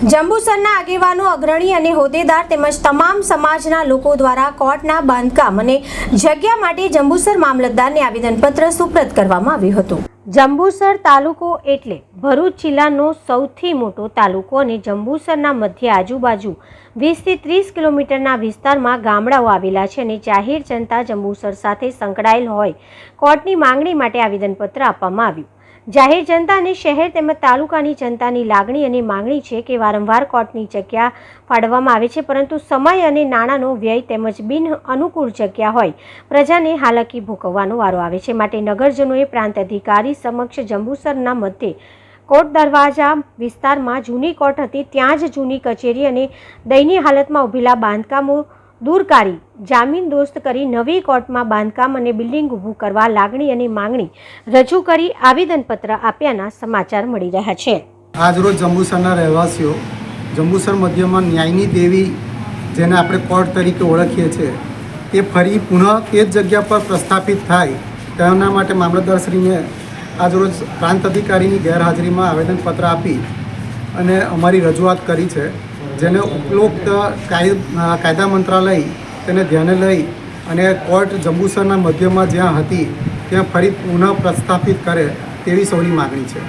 જંબુસરના આગેવાનો, અગ્રણી અને હોદ્દેદાર તેમજ તમામ સમાજના લોકો દ્વારા કોર્ટના બાંધકામ અને જગ્યા માટે જંબુસર મામલતદારને આવેદનપત્ર સુપ્રત કરવામાં આવ્યું હતું. જંબુસર તાલુકો એટલે ભરૂચ જિલ્લાનો સૌથી મોટો તાલુકો અને જંબુસરના મધ્ય આજુબાજુ વીસથી ત્રીસ કિલોમીટરના વિસ્તારમાં ગામડાઓ આવેલા છે અને જાહેર જનતા જંબુસર સાથે સંકળાયેલ હોય. કોર્ટની માંગણી માટે આવેદનપત્ર આપવામાં આવ્યું. જાહેર જનતા અને શહેર તેમજ તાલુકાની જનતાની લાગણી અને માંગણી છે કે વારંવાર કોર્ટની જગ્યા ફાળવવામાં આવે છે, પરંતુ સમય અને નાણાંનો વ્યય તેમજ બિન અનુકૂળ જગ્યા હોય, પ્રજાને હાલાકી ભોગવવાનો વારો આવે છે. માટે નગરજનોએ પ્રાંત અધિકારી સમક્ષ જંબુસરના મધ્યે કોર્ટ દરવાજા વિસ્તારમાં જૂની કોર્ટ હતી, ત્યાં જ જૂની કચેરી અને દયનીય હાલતમાં ઊભેલા બાંધકામો દૂર કાઢી જામીન દોસ્ત કરી નવી કોર્ટમાં બાંધકામ અને બિલ્ડિંગ ઊભું કરવા લાગણી અને માંગણી રજૂ કરી આવેદનપત્ર આપ્યાના સમાચાર મળી રહ્યા છે. આજરોજ જંબુસરના રહેવાસીઓ, જંબુસર મધ્યમાં ન્યાયની દેવી જેને આપણે કોર્ટ તરીકે ઓળખીએ છીએ તે ફરી પુનઃ તે જ જગ્યા પર પ્રસ્થાપિત થાય તેના માટે મામલતદારશ્રીને આજરોજ પ્રાંત અધિકારીની ગેરહાજરીમાં આવેદનપત્ર આપી અને અમારી રજૂઆત કરી છે. જેને ઉપરોક્ત કાય- કાયદા મંત્રાલય તેને ધ્યાને લઈ અને કોર્ટ જંબુસરના મધ્યમાં જ્યાં હતી, ત્યાં ફરી પુનઃ પ્રસ્થાપિત કરે તેવી સૌની માગણી છે.